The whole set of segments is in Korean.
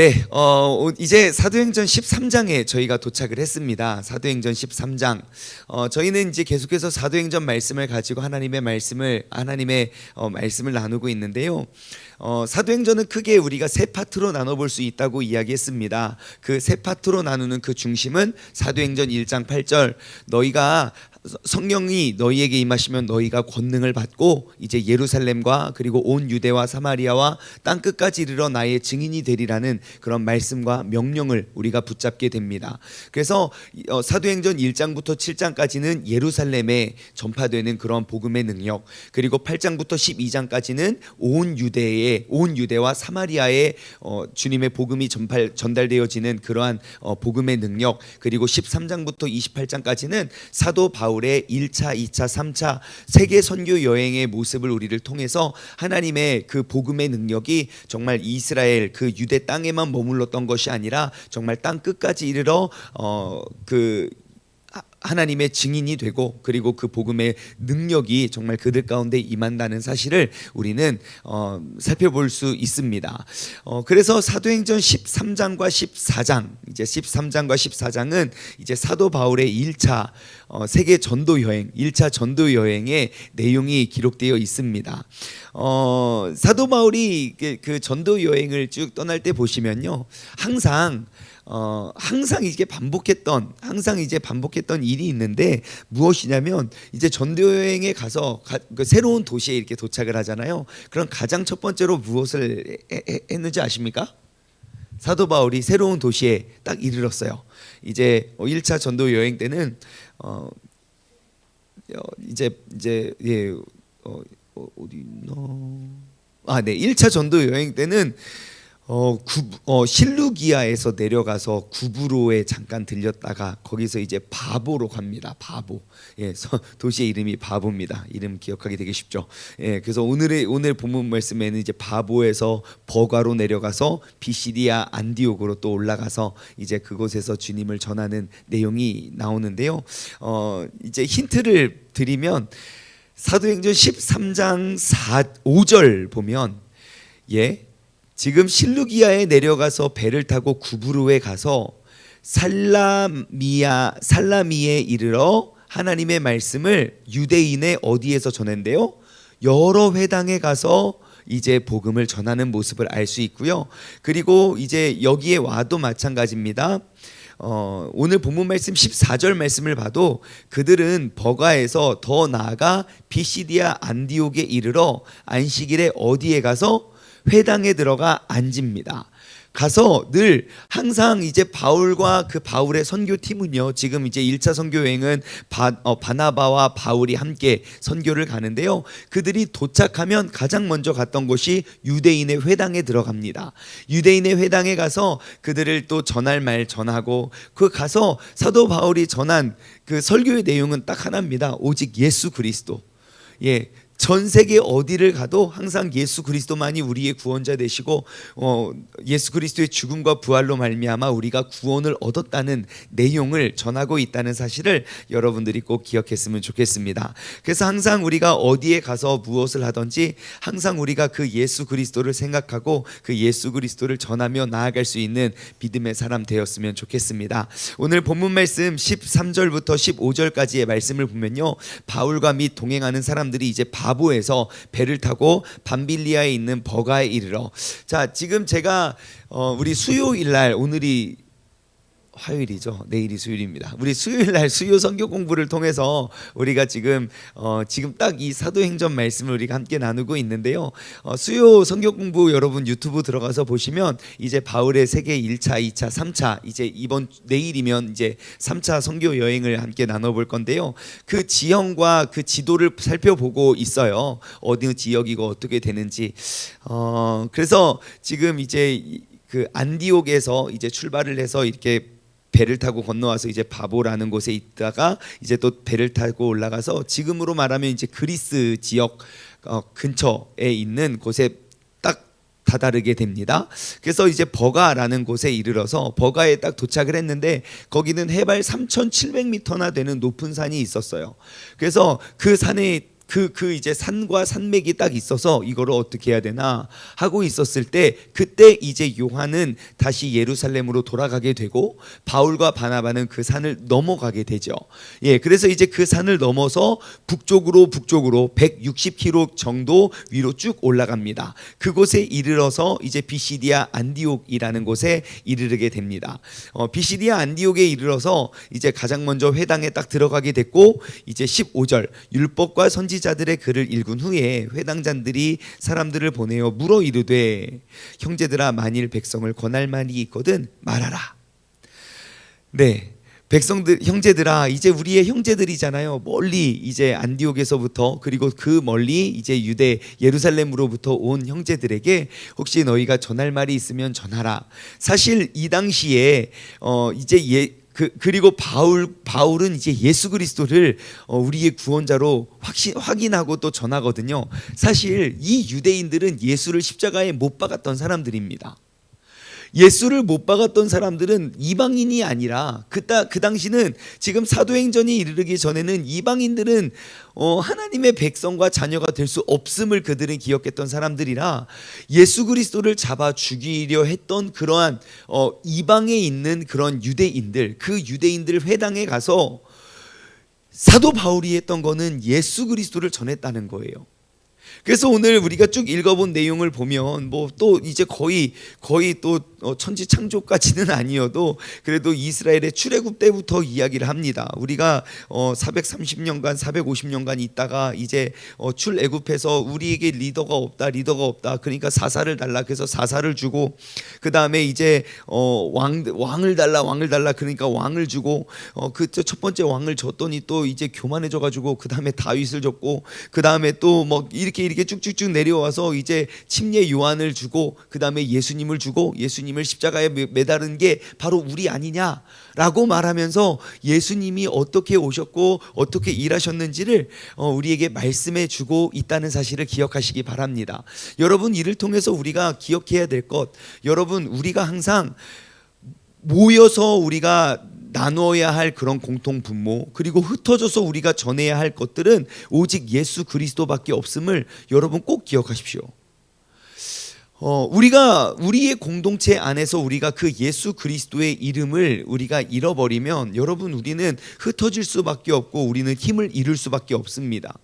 네, 어, 이제 사도행전 13장에 저희가 도착을 했습니다. 사도행전 13장. 어, 저희는 이제 계속해서 사도행전 말씀을 가지고 하나님의 말씀을 하나님의 어, 말씀을 나누고 있는데요. 어, 사도행전은 크게 우리가 세 파트로 나눠볼 수 있다고 이야기했습니다. 그 세 파트로 나누는 그 중심은 사도행전 1장 8절 너희가 성령이 너희에게 임하시면 너희가 권능을 받고 이제 예루살렘과 그리고 온 유대와 사마리아와 땅 끝까지 이르러 나의 증인이 되리라는 그런 말씀과 명령을 우리가 붙잡게 됩니다. 그래서 어, 사도행전 1장부터 7장까지는 예루살렘에 전파되는 그런 복음의 능력 그리고 8장부터 12장까지는 온 유대에 온 유대와 사마리아에 어, 주님의 복음이 전팔, 전달되어지는 그러한 어, 복음의 능력 그리고 13장부터 28장까지는 사도 바울의 1차, 2차, 3차 세계 선교 여행의 모습을 우리를 통해서 하나님의 그 복음의 능력이 정말 이스라엘 그 유대 땅에만 머물렀던 것이 아니라 정말 땅 끝까지 이르러 어 그 하나님의 증인이 되고 그리고 그 복음의 능력이 정말 그들 가운데 임한다는 사실을 우리는 어, 살펴볼 수 있습니다. 어, 그래서 사도행전 13장과 14장 이제 13장과 14장은 이제 사도 바울의 1차 어, 세계 전도 여행 1차 전도 여행의 내용이 기록되어 있습니다. 어, 사도 바울이 그, 그 전도 여행을 쭉 떠날 때 보시면요 항상 어, 항상 이게 반복했던 항상 이제 반복했던 일이 있는데 무엇이냐면 이제 전도 여행에 가서 가, 그 새로운 도시에 이렇게 도착을 하잖아요. 그럼 가장 첫 번째로 무엇을 해, 해, 했는지 아십니까? 사도 바울이 새로운 도시에 딱 이르렀어요. 이제 1차 전도 여행 때는 어, 어 이제 이제 예 어, 어, 어디 있나? 아, 네. 1차 전도 여행 때는 어, 구, 어, 실루기아에서 내려가서 구브로에 잠깐 들렸다가 거기서 이제 바보로 갑니다. 바보. 예, 서, 도시의 이름이 바보입니다. 이름 기억하기 되게 쉽죠. 예, 그래서 오늘의 오늘 본문 말씀에는 이제 바보에서 버가로 내려가서 비시디아 안디옥으로 또 올라가서 이제 그곳에서 주님을 전하는 내용이 나오는데요. 어, 이제 힌트를 드리면 사도행전 13장 4, 5절 보면 예. 지금 실루기아에 내려가서 배를 타고 구브로에 가서 살라미아 살라미에 이르러 하나님의 말씀을 유대인의 어디에서 전했는데요? 여러 회당에 가서 이제 복음을 전하는 모습을 알 수 있고요. 그리고 이제 여기에 와도 마찬가지입니다. 어, 오늘 본문 말씀 14절 말씀을 봐도 그들은 버가에서 더 나아가 비시디아 안디옥에 이르러 안식일에 어디에 가서 회당에 들어가 앉습니다. 가서 늘 항상 이제 바울과 그 바울의 선교팀은요. 지금 이제 1차 선교 여행은 바, 어, 바나바와 바울이 함께 선교를 가는데요. 그들이 도착하면 가장 먼저 갔던 곳이 유대인의 회당에 들어갑니다. 유대인의 회당에 가서 그들을 또 전할 말 전하고 그 가서 사도 바울이 전한 그 설교의 내용은 딱 하나입니다. 오직 예수 그리스도. 예, 전 세계 어디를 가도 항상 예수 그리스도만이 우리의 구원자 되시고 어, 예수 그리스도의 죽음과 부활로 말미암아 우리가 구원을 얻었다는 내용을 전하고 있다는 사실을 여러분들이 꼭 기억했으면 좋겠습니다. 그래서 항상 우리가 어디에 가서 무엇을 하든지 항상 우리가 그 예수 그리스도를 생각하고 그 예수 그리스도를 전하며 나아갈 수 있는 믿음의 사람 되었으면 좋겠습니다. 오늘 본문 말씀 13절부터 15절까지의 말씀을 보면요. 바울과 및 동행하는 사람들이 이제 바 바보에서 배를 타고 밤빌리아에 있는 버가에 이르러. 자 지금 제가 어, 우리 수요일 날 오늘이 화요일이죠. 내일이 수요일입니다. 우리 수요일 날 수요 선교 공부를 통해서 우리가 지금 어, 지금 딱 이 사도행전 말씀을 우리가 함께 나누고 있는데요. 어, 수요 선교 공부 여러분 유튜브 들어가서 보시면 이제 바울의 세계 1차, 2차, 3차 이제 이번 내일이면 이제 3차 선교 여행을 함께 나눠 볼 건데요. 그 지형과 그 지도를 살펴보고 있어요. 어느 지역이고 어떻게 되는지. 어, 그래서 지금 이제 그 안디옥에서 이제 출발을 해서 이렇게 배를 타고 건너와서 이제 바보라는 곳에 있다가 이제 또 배를 타고 올라가서 지금으로 말하면 이제 그리스 지역 어, 근처에 있는 곳에 딱 다다르게 됩니다. 그래서 이제 버가라는 곳에 이르러서 버가에 딱 도착을 했는데 거기는 해발 3,700m나 되는 높은 산이 있었어요. 그래서 그 산에 그 그 이제 산과 산맥이 딱 있어서 이거를 어떻게 해야 되나 하고 있었을 때 그때 이제 요한은 다시 예루살렘으로 돌아가게 되고 바울과 바나바는 그 산을 넘어가게 되죠. 예, 그래서 이제 그 산을 넘어서 북쪽으로 북쪽으로 160km 정도 위로 쭉 올라갑니다. 그곳에 이르러서 이제 비시디아 안디옥이라는 곳에 이르게 됩니다. 어, 비시디아 안디옥에 이르러서 이제 가장 먼저 회당에 딱 들어가게 됐고 이제 15절 율법과 선지 자들의 글을 읽은 후에 회당장들이 사람들을 보내어 물어 이르되 형제들아 만일 백성을 권할 말이 있거든 말하라. 네. 백성들 형제들아 이제 우리의 형제들이잖아요. 멀리 이제 안디옥에서부터 그리고 그 멀리 이제 유대 예루살렘으로부터 온 형제들에게 혹시 너희가 전할 말이 있으면 전하라. 사실 이 당시에 어 이제 예 그, 그리고 바울 바울은 이제 예수 그리스도를 어, 우리의 구원자로 확신 확인하고 또 전하거든요. 사실 이 유대인들은 예수를 십자가에 못 박았던 사람들입니다. 예수를 못 박았던 사람들은 이방인이 아니라 그따 그 당시는 지금 사도행전이 이르기 전에는 이방인들은 어, 하나님의 백성과 자녀가 될 수 없음을 그들은 기억했던 사람들이라 예수 그리스도를 잡아 죽이려 했던 그러한 어, 이방에 있는 그런 유대인들 그 유대인들 회당에 가서 사도 바울이 했던 거는 예수 그리스도를 전했다는 거예요. 그래서 오늘 우리가 쭉 읽어본 내용을 보면 뭐 또 이제 거의 거의 또 어, 천지 창조까지는 아니어도 그래도 이스라엘의 출애굽 때부터 이야기를 합니다. 우리가 어 430년간 450년간 있다가 이제 어 출애굽해서 우리에게 리더가 없다 리더가 없다. 그러니까 사사를 달라. 그래서 사사를 주고 그 다음에 이제 어왕 왕을 달라 왕을 달라. 그러니까 왕을 주고 어그첫 번째 왕을 줬더니 또 이제 교만해져 가지고 그 다음에 다윗을 줬고 그 다음에 또 뭐 이렇게 이렇게 쭉쭉쭉 내려와서 이제 침례 요한을 주고 그 다음에 예수님을 주고 예수님 을 십자가에 매- 매달은 게 바로 우리 아니냐라고 말하면서 예수님이 어떻게 오셨고 어떻게 일하셨는지를 어, 우리에게 말씀해 주고 있다는 사실을 기억하시기 바랍니다. 여러분 이를 통해서 우리가 기억해야 될 것, 여러분 우리가 항상 모여서 우리가 나누어야 할 그런 공통 분모 그리고 흩어져서 우리가 전해야 할 것들은 오직 예수 그리스도밖에 없음을 여러분 꼭 기억하십시오. 어, 우리가 우리의 공동체 안에서 우리가 그 예수 그리스도의 이름을 우리가 잃어버리면 여러분 우리는 흩어질 수밖에 없고 우리는 힘을 잃을 수밖에 없습니다.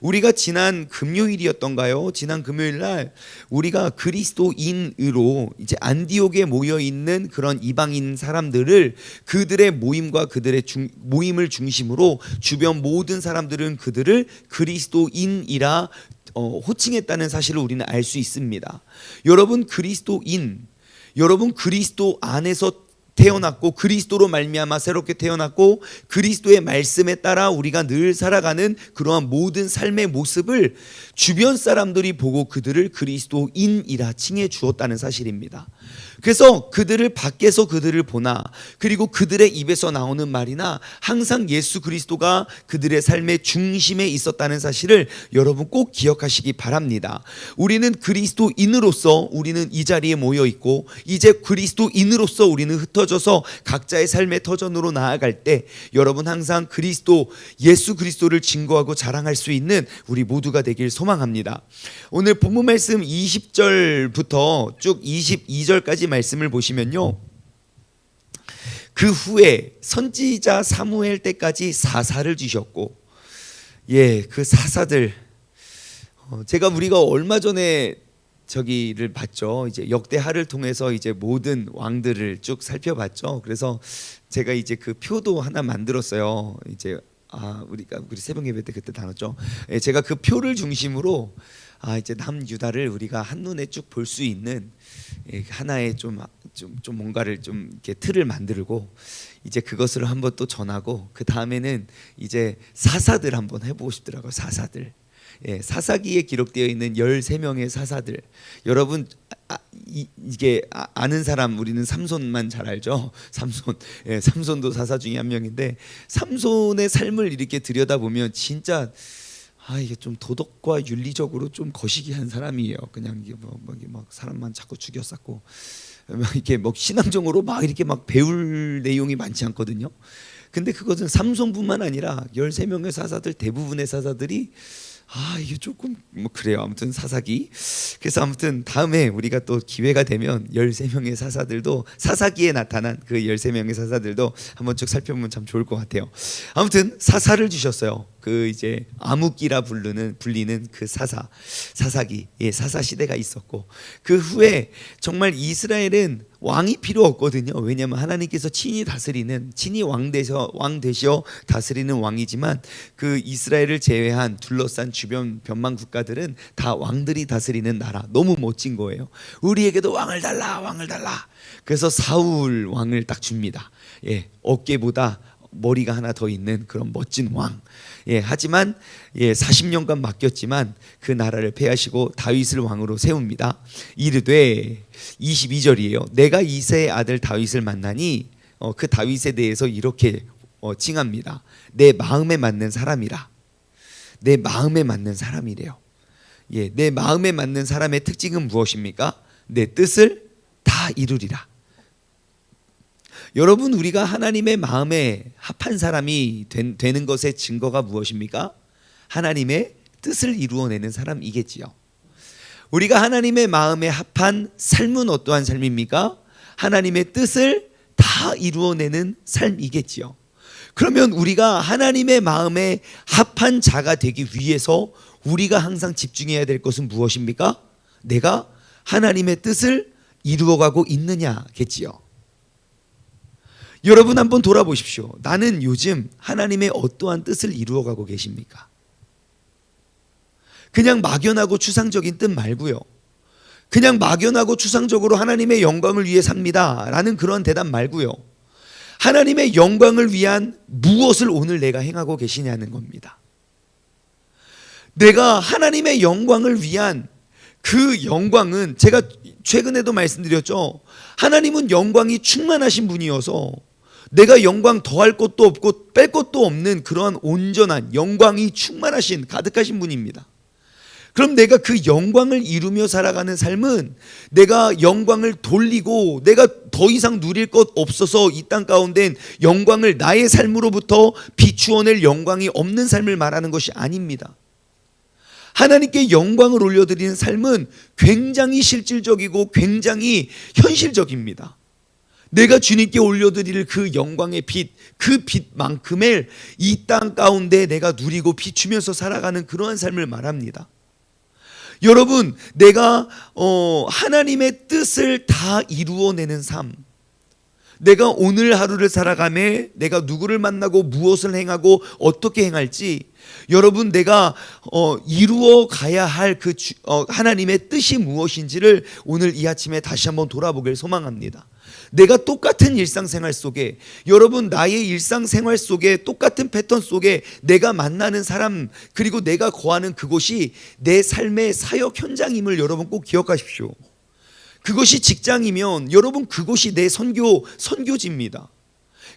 우리가 지난 금요일이었던가요? 지난 금요일 날 우리가 그리스도인으로 이제 안디옥에 모여 있는 그런 이방인 사람들을 그들의 모임과 그들의 중, 모임을 중심으로 주변 모든 사람들은 그들을 그리스도인이라 어, 호칭했다는 사실을 우리는 알 수 있습니다. 여러분 그리스도인, 여러분 그리스도 안에서 태어났고 그리스도로 말미암아 새롭게 태어났고 그리스도의 말씀에 따라 우리가 늘 살아가는 그러한 모든 삶의 모습을 주변 사람들이 보고 그들을 그리스도인이라 칭해 주었다는 사실입니다. 그래서 그들을 밖에서 그들을 보나 그리고 그들의 입에서 나오는 말이나 항상 예수 그리스도가 그들의 삶의 중심에 있었다는 사실을 여러분 꼭 기억하시기 바랍니다. 우리는 그리스도인으로서 우리는 이 자리에 모여 있고 이제 그리스도인으로서 우리는 흩어져 서 각자의 삶의 터전으로 나아갈 때 여러분 항상 그리스도 예수 그리스도를 증거하고 자랑할 수 있는 우리 모두가 되길 소망합니다. 오늘 본문 말씀 20절부터 쭉 22절까지 말씀을 보시면요. 그 후에 선지자 사무엘 때까지 사사를 주셨고 예, 그 사사들 어, 제가 우리가 얼마 전에 저기를 봤죠. 이제 역대하를 통해서 이제 모든 왕들을 쭉 살펴봤죠. 그래서 제가 이제 그 표도 하나 만들었어요. 이제 아 우리가 우리 새벽 예배 때 그때 나눴죠. 예, 제가 그 표를 중심으로 아 이제 남유다를 우리가 한 눈에 쭉 볼 수 있는 예, 하나의 좀좀좀 뭔가를 좀 이렇게 틀을 만들고 이제 그것을 한번 또 전하고 그 다음에는 이제 사사들 한번 해보고 싶더라고요. 사사들. 예, 사사기에 기록되어 있는 13명의 사사들. 여러분 아, 이, 이게 아, 아는 사람 우리는 삼손만 잘 알죠. 삼손. 예, 삼손도 사사 중에 한 명인데 삼손의 삶을 이렇게 들여다보면 진짜 아 이게 좀 도덕과 윤리적으로 좀 거시기한 사람이에요. 그냥 이게 뭐, 뭐 막 사람만 자꾸 죽였었고 막 이렇게 뭐 신앙적으로 막 이렇게 막 배울 내용이 많지 않거든요. 근데 그것은 삼손뿐만 아니라 13명의 사사들 대부분의 사사들이 아 이게 조금 뭐 그래요. 아무튼 사사기. 그래서 아무튼 다음에 우리가 또 기회가 되면 13명의 사사들도 사사기에 나타난 그 13명의 사사들도 한번 쭉 살펴보면 참 좋을 것 같아요. 아무튼 사사를 주셨어요. 그 이제 암흑기라 부르는 불리는 그 사사 사사기 예 사사 시대가 있었고 그 후에 정말 이스라엘은 왕이 필요 없거든요. 왜냐하면 하나님께서 친히 다스리는 친히 왕 되셔 왕 되셔 다스리는 왕이지만 그 이스라엘을 제외한 둘러싼 주변 변방 국가들은 다 왕들이 다스리는 나라 너무 멋진 거예요. 우리에게도 왕을 달라 왕을 달라. 그래서 사울 왕을 딱 줍니다. 예 어깨보다 머리가 하나 더 있는 그런 멋진 왕. 예, 하지만 예, 40년간 맡겼지만 그 나라를 패하시고 다윗을 왕으로 세웁니다. 이르되 22절이에요. 내가 이세의 아들 다윗을 만나니 어, 그 다윗에 대해서 이렇게 어, 칭합니다. 내 마음에 맞는 사람이라. 내 마음에 맞는 사람이래요. 예, 내 마음에 맞는 사람의 특징은 무엇입니까? 내 뜻을 다 이루리라. 여러분 우리가 하나님의 마음에 합한 사람이 된, 되는 것의 증거가 무엇입니까? 하나님의 뜻을 이루어내는 사람이겠지요. 우리가 하나님의 마음에 합한 삶은 어떠한 삶입니까? 하나님의 뜻을 다 이루어내는 삶이겠지요. 그러면 우리가 하나님의 마음에 합한 자가 되기 위해서 우리가 항상 집중해야 될 것은 무엇입니까? 내가 하나님의 뜻을 이루어가고 있느냐겠지요. 여러분 한번 돌아보십시오. 나는 요즘 하나님의 어떠한 뜻을 이루어가고 계십니까? 그냥 막연하고 추상적인 뜻 말고요. 그냥 막연하고 추상적으로 하나님의 영광을 위해 삽니다. 라는 그런 대답 말고요. 하나님의 영광을 위한 무엇을 오늘 내가 행하고 계시냐는 겁니다. 내가 하나님의 영광을 위한 그 영광은 제가 최근에도 말씀드렸죠. 하나님은 영광이 충만하신 분이어서 내가 영광 더할 것도 없고 뺄 것도 없는 그러한 온전한 영광이 충만하신 가득하신 분입니다. 그럼 내가 그 영광을 이루며 살아가는 삶은 내가 영광을 돌리고 내가 더 이상 누릴 것 없어서 이 땅 가운데 영광을 나의 삶으로부터 비추어낼 영광이 없는 삶을 말하는 것이 아닙니다. 하나님께 영광을 올려드리는 삶은 굉장히 실질적이고 굉장히 현실적입니다. 내가 주님께 올려드릴 그 영광의 빛, 그 빛만큼을 이 땅 가운데 내가 누리고 비추면서 살아가는 그러한 삶을 말합니다. 여러분, 내가 어, 하나님의 뜻을 다 이루어내는 삶. 내가 오늘 하루를 살아가며 내가 누구를 만나고 무엇을 행하고 어떻게 행할지 여러분 내가 어, 이루어 가야 할그 어, 하나님의 뜻이 무엇인지를 오늘 이 아침에 다시 한번 돌아보길 소망합니다. 내가 똑같은 일상생활 속에 여러분 나의 일상생활 속에 똑같은 패턴 속에 내가 만나는 사람 그리고 내가 거하는 그곳이 내 삶의 사역 현장임을 여러분 꼭 기억하십시오. 그것이 직장이면 여러분 그곳이 내 선교 선교지입니다.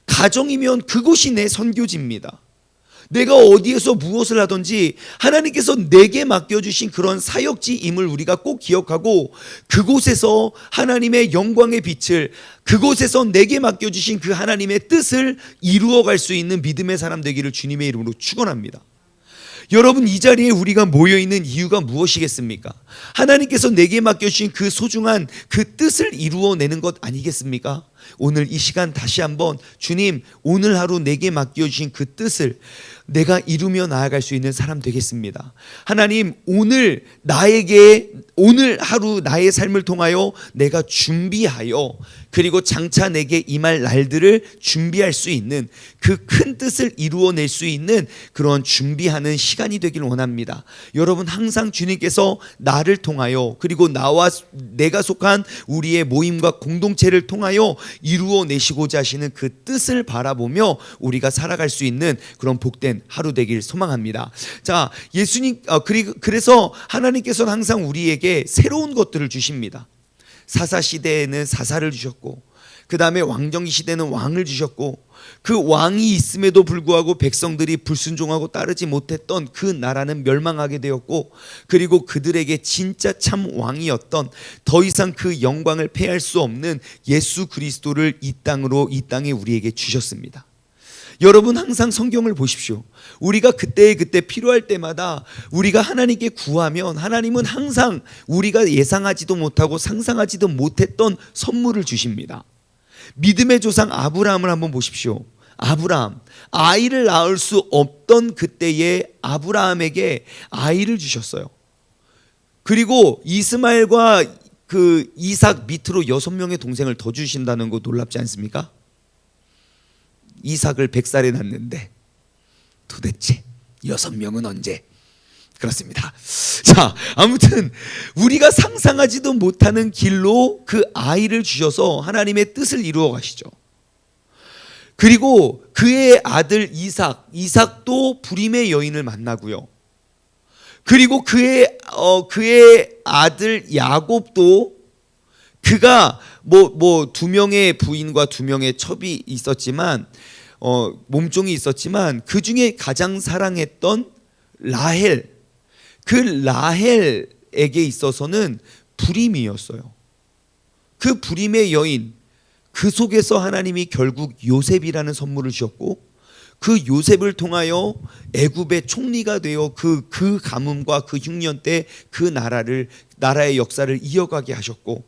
가정이면 그곳이 내 선교지입니다. 내가 어디에서 무엇을 하든지 하나님께서 내게 맡겨주신 그런 사역지임을 우리가 꼭 기억하고 그곳에서 하나님의 영광의 빛을 그곳에서 내게 맡겨주신 그 하나님의 뜻을 이루어갈 수 있는 믿음의 사람 되기를 주님의 이름으로 축원합니다. 여러분 이 자리에 우리가 모여 있는 이유가 무엇이겠습니까? 하나님께서 내게 맡겨주신 그 소중한 그 뜻을 이루어내는 것 아니겠습니까? 오늘 이 시간 다시 한번 주님 오늘 하루 내게 맡겨주신 그 뜻을 내가 이루며 나아갈 수 있는 사람 되겠습니다. 하나님 오늘 나에게 오늘 하루 나의 삶을 통하여 내가 준비하여 그리고 장차 내게 임할 날들을 준비할 수 있는 그 큰 뜻을 이루어낼 수 있는 그런 준비하는 시간이 되길 원합니다. 여러분 항상 주님께서 나를 통하여 그리고 나와 내가 속한 우리의 모임과 공동체를 통하여 이루어내시고자 하시는 그 뜻을 바라보며 우리가 살아갈 수 있는 그런 복된 하루 되길 소망합니다. 자, 예수님 어, 그리고 그래서 하나님께서는 항상 우리에게 새로운 것들을 주십니다. 사사 시대에는 사사를 주셨고 그 다음에 왕정기 시대는 왕을 주셨고 그 왕이 있음에도 불구하고 백성들이 불순종하고 따르지 못했던 그 나라는 멸망하게 되었고 그리고 그들에게 진짜 참 왕이었던 더 이상 그 영광을 패할 수 없는 예수 그리스도를 이 땅으로 이 땅에 우리에게 주셨습니다. 여러분 항상 성경을 보십시오. 우리가 그때 그때 필요할 때마다 우리가 하나님께 구하면 하나님은 항상 우리가 예상하지도 못하고 상상하지도 못했던 선물을 주십니다. 믿음의 조상 아브라함을 한번 보십시오. 아브라함 아이를 낳을 수 없던 그때에 아브라함에게 아이를 주셨어요. 그리고 이스마엘과 그 이삭 밑으로 여섯 명의 동생을 더 주신다는 거 놀랍지 않습니까? 이삭을 백살에 낳는데 도대체 여섯 명은 언제? 그렇습니다. 자, 아무튼 우리가 상상하지도 못하는 길로 그 아이를 주셔서 하나님의 뜻을 이루어 가시죠. 그리고 그의 아들 이삭, 이삭도 불임의 여인을 만나고요. 그리고 그의 어 그의 아들 야곱도 그가 뭐 뭐 두 명의 부인과 두 명의 첩이 있었지만 어 몸종이 있었지만 그 중에 가장 사랑했던 라헬 그 라헬에게 있어서는 불임이었어요. 그 불임의 여인 그 속에서 하나님이 결국 요셉이라는 선물을 주셨고 그 요셉을 통하여 애굽의 총리가 되어 그그 가뭄과 그 흉년 때 그 나라를 나라의 역사를 이어가게 하셨고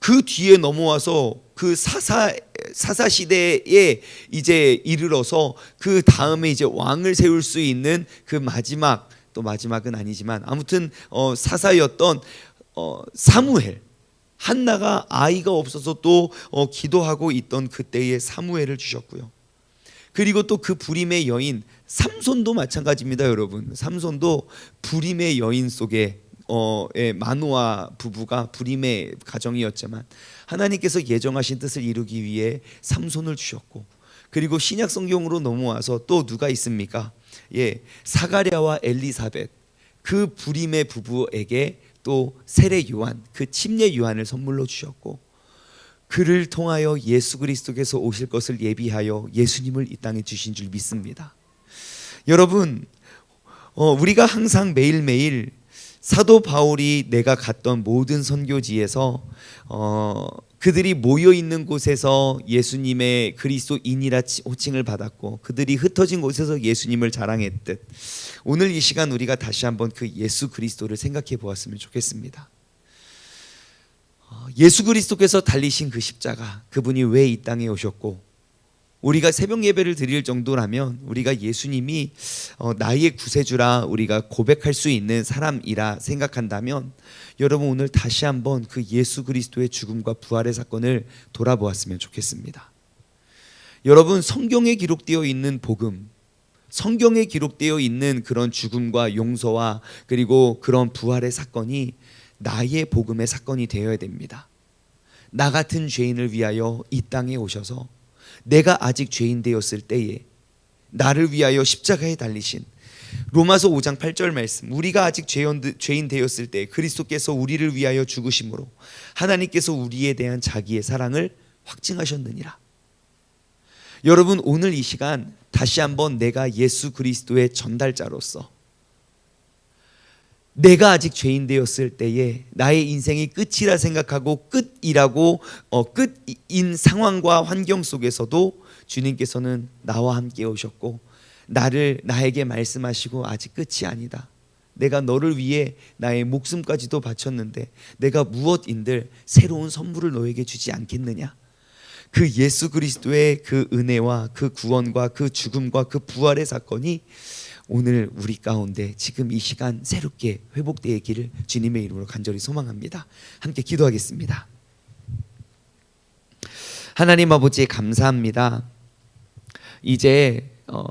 그 뒤에 넘어와서 그 사사 사사 시대에 이제 이르러서 그 다음에 이제 왕을 세울 수 있는 그 마지막 또 마지막은 아니지만 아무튼 어 사사였던 어 사무엘 한나가 아이가 없어서 또 어, 기도하고 있던 그때의 사무엘을 주셨고요. 그리고 또 그 불임의 여인 삼손도 마찬가지입니다, 여러분. 삼손도 불임의 여인 속에 어의 마누아 부부가 불임의 가정이었지만 하나님께서 예정하신 뜻을 이루기 위해 삼손을 주셨고 그리고 신약 성경으로 넘어와서 또 누가 있습니까? 예, 사가랴와 엘리사벳 그 불임의 부부에게 또 세례 요한 그 침례 요한을 선물로 주셨고 그를 통하여 예수 그리스도께서 오실 것을 예비하여 예수님을 이 땅에 주신 줄 믿습니다. 여러분, 어, 우리가 항상 매일매일 사도 바울이 내가 갔던 모든 선교지에서 어, 그들이 모여 있는 곳에서 예수님의 그리스도인이라 호칭을 받았고 그들이 흩어진 곳에서 예수님을 자랑했듯 오늘 이 시간 우리가 다시 한번 그 예수 그리스도를 생각해 보았으면 좋겠습니다. 어, 예수 그리스도께서 달리신 그 십자가 그분이 왜 이 땅에 오셨고 우리가 새벽 예배를 드릴 정도라면 우리가 예수님이 어, 나의 구세주라 우리가 고백할 수 있는 사람이라 생각한다면 여러분 오늘 다시 한번 그 예수 그리스도의 죽음과 부활의 사건을 돌아보았으면 좋겠습니다. 여러분 성경에 기록되어 있는 복음 성경에 기록되어 있는 그런 죽음과 용서와 그리고 그런 부활의 사건이 나의 복음의 사건이 되어야 됩니다. 나 같은 죄인을 위하여 이 땅에 오셔서 내가 아직 죄인 되었을 때에 나를 위하여 십자가에 달리신 로마서 5장 8절 말씀 우리가 아직 죄인 되었을 때 그리스도께서 우리를 위하여 죽으심으로 하나님께서 우리에 대한 자기의 사랑을 확증하셨느니라. 여러분 오늘 이 시간 다시 한번 내가 예수 그리스도의 전달자로서 내가 아직 죄인 되었을 때에 나의 인생이 끝이라 생각하고 끝이라고 어, 끝인 상황과 환경 속에서도 주님께서는 나와 함께 오셨고 나를 나에게 말씀하시고 아직 끝이 아니다. 내가 너를 위해 나의 목숨까지도 바쳤는데 내가 무엇인들 새로운 선물을 너에게 주지 않겠느냐? 그 예수 그리스도의 그 은혜와 그 구원과 그 죽음과 그 부활의 사건이 오늘 우리 가운데 지금 이 시간 새롭게 회복되기를 주님의 이름으로 간절히 소망합니다. 함께 기도하겠습니다. 하나님 아버지 감사합니다. 이제 어,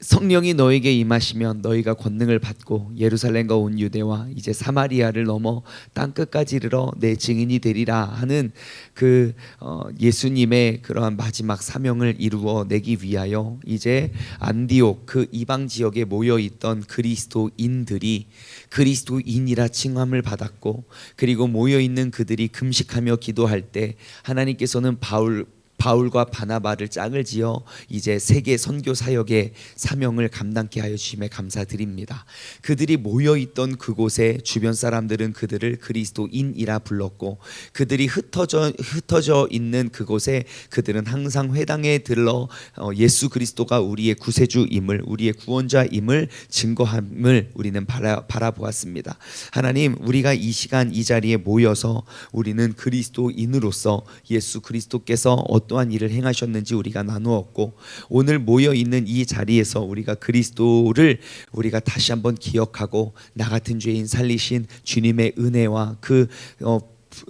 성령이 너에게 임하시면 너희가 권능을 받고 예루살렘과 온 유대와 이제 사마리아를 넘어 땅 끝까지 이르러 내 증인이 되리라 하는 그 어, 예수님의 그러한 마지막 사명을 이루어 내기 위하여 이제 안디옥 그 이방 지역에 모여 있던 그리스도인들이 그리스도인이라 칭함을 받았고 그리고 모여 있는 그들이 금식하며 기도할 때 하나님께서는 바울 바울과 바나바를 짝을 지어 이제 세계 선교 사역의 사명을 감당케 하여 주심에 감사드립니다. 그들이 모여 있던 그곳에 주변 사람들은 그들을 그리스도인이라 불렀고 그들이 흩어져 흩어져 있는 그곳에 그들은 항상 회당에 들러 어, 예수 그리스도가 우리의 구세주임을 우리의 구원자임을 증거함을 우리는 바라, 바라 보았습니다. 하나님 우리가 이 시간 이 자리에 모여서 우리는 그리스도인으로서 예수 그리스도께서 어떠한 일을 행하셨는지 우리가 나누었고 오늘 모여 있는 이 자리에서 우리가 그리스도를 우리가 다시 한번 기억하고 나 같은 죄인 살리신 주님의 은혜와 그 어,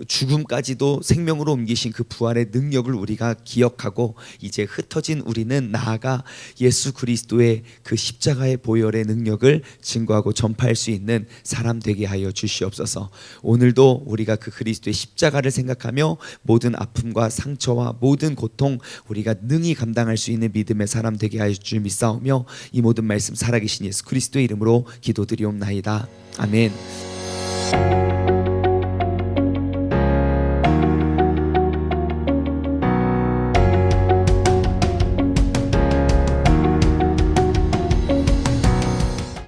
죽음까지도 생명으로 옮기신 그 부활의 능력을 우리가 기억하고 이제 흩어진 우리는 나아가 예수 그리스도의 그 십자가의 보혈의 능력을 증거하고 전파할 수 있는 사람 되게 하여 주시옵소서. 오늘도 우리가 그 그리스도의 십자가를 생각하며 모든 아픔과 상처와 모든 고통 우리가 능히 감당할 수 있는 믿음의 사람 되게 하여 주 믿사오며 이 모든 말씀 살아계신 예수 그리스도의 이름으로 기도드리옵나이다. 아멘.